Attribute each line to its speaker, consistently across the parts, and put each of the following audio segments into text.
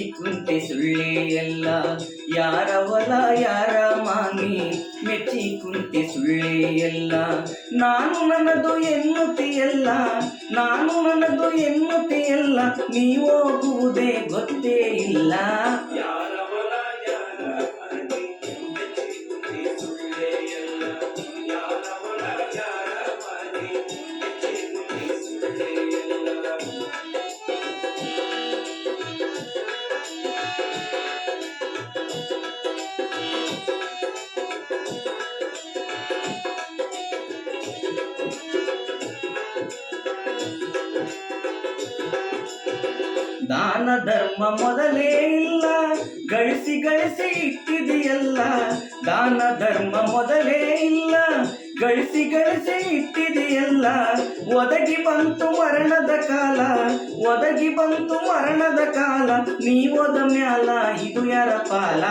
Speaker 1: ಕುಂತೆ ಸುಳ್ಳೆ ಎಲ್ಲ ಯಾರ ಹೊಲ ಯಾರ ಮಾನಿ ಮೆಚ್ಚಿ ಕುಂತೆ ಸುಳ್ಳೆ ಎಲ್ಲ ನಾನು ನನ್ನದು ಎನ್ನುತ್ತೆಯಲ್ಲ. ನಾನು ನನ್ನದು ಎನ್ನುತ್ತೆಯಲ್ಲ. ನೀ ಹೋಗುವುದೇ ಗೊತ್ತೇ ಇಲ್ಲ. ಯಾರ ದಾನ ಧರ್ಮ ಮೊದಲೇ ಇಲ್ಲ. ಗಳಿಸಿ ಗಳಿಸಿ ಇಟ್ಟಿದೆಯಲ್ಲ. ದಾನ ಧರ್ಮ ಮೊದಲೇ ಇಲ್ಲ. ಗಳಿಸಿ ಗಳಿಸಿ ಇಟ್ಟಿದೆಯಲ್ಲ. ಒದಗಿ ಬಂತು ಮರಣದ ಕಾಲ. ಒದಗಿ ಬಂತು ಮರಣದ ಕಾಲ. ನೀವೋದ ಮ್ಯಾಲ, ಇದು ಯಾರ ಪಾಲ?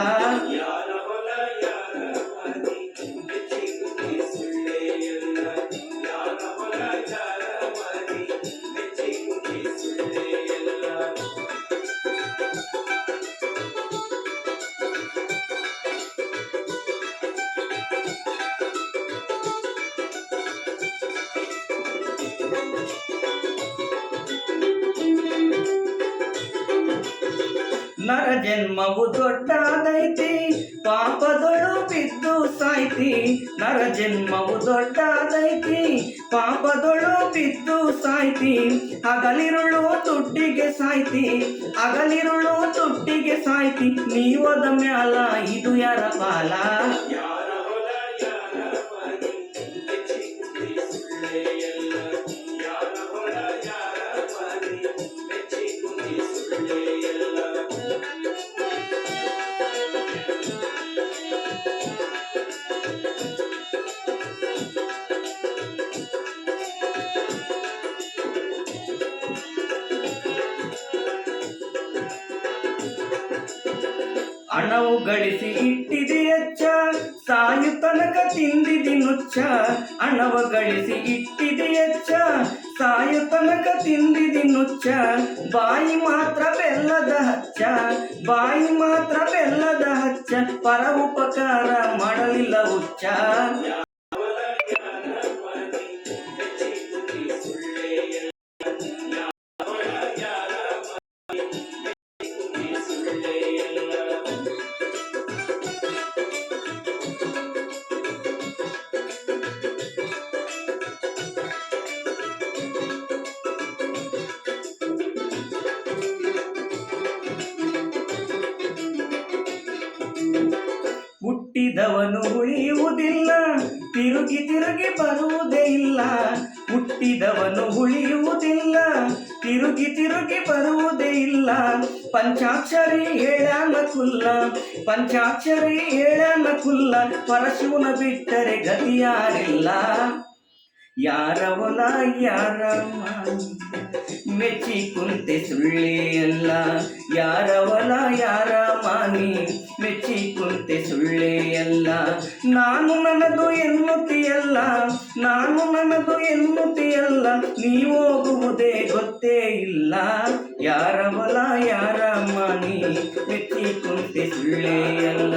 Speaker 1: ನರ ಜನ್ಮವು ದೊಡ್ಡದೈತಿ ಪಾಪದೊಳು ಬಿದ್ದು ಸಾಯ್ತಿ. ನರ ಜನ್ಮವು ದೊಡ್ಡದೈತಿ ಪಾಪದೊಳು ಬಿದ್ದು ಸಾಯ್ತಿ. ಹಗಲಿರುಳು ತುಟ್ಟಿಗೆ ಸಾಯ್ತಿ, ಹಗಲಿರುಳು ತುಟ್ಟಿಗೆ ಸಾಯ್ತಿ. ನೀವದ ಮ್ಯಾಲ ಇದು ಯಾರ ಪಾಲ? ಹಣವು ಗಳಿಸಿ ಇಟ್ಟಿದೆ ಅಚ್ಚ ಸಾಯು ತನಕ ತಿಂದಿದಿ ನುಚ್ಚ. ಹಣವ ಗಳಿಸಿ ಇಟ್ಟಿದೆ ಅಚ್ಚ ಸಾಯು ತನಕ ತಿಂದಿದಿ ನುಚ್ಚ. ಬಾಯಿ ಮಾತ್ರ ಬೆಲ್ಲದ ಹಚ್ಚ, ಬಾಯಿ ಮಾತ್ರ ಬೆಲ್ಲದ ಹಚ್ಚ. ಪರ ಉಪಕಾರ ಮಾಡಲಿಲ್ಲ ಹುಚ್ಚ. ಹುಟ್ಟಿದವನು ಉಳಿಯುವುದಿಲ್ಲ. ತಿರುಗಿ ತಿರುಗಿ ಬರುವುದೇ ಇಲ್ಲ. ಹುಟ್ಟಿದವನು ಉಳಿಯುವುದಿಲ್ಲ. ತಿರುಗಿ ತಿರುಗಿ ಬರುವುದೇ ಇಲ್ಲ. ಪಂಚಾಕ್ಷರಿ ಹೇಳನ ಕುಲ್ಲ. ಪಂಚಾಕ್ಷರಿ ಹೇಳನ ಕುಲ್ಲ. ಪರಶುನ ಬಿಟ್ಟರೆ ಗತಿಯಾರಿಲ್ಲ. ಯಾರ ಹೊಲ ಯಾರ ಮಾನಿ ಮೆಚ್ಚಿ ಕುಂತೆ ಸುಳ್ಳೇ ಅಲ್ಲ. ಯಾರ ಮಾನಿ? ಮೆಚ್ಚಿ ಕುಂತೆ ಸುಳ್ಳೇ ಅಲ್ಲ. ನಾನು ನನ್ನದು ಎನ್ನುತ್ತಿಯಲ್ಲ ನಾನು ನನ್ನದು ಎನ್ನುತ್ತಿಯಲ್ಲ ನೀ ಹೋಗುವುದೇ ಗೊತ್ತೇ ಇಲ್ಲ. ಯಾರ ಹೊಲ ಯಾರ ಮಾನಿ? ಮೆಚ್ಚಿ ಕುಂತೆ ಸುಳ್ಳೇ ಅಲ್ಲ.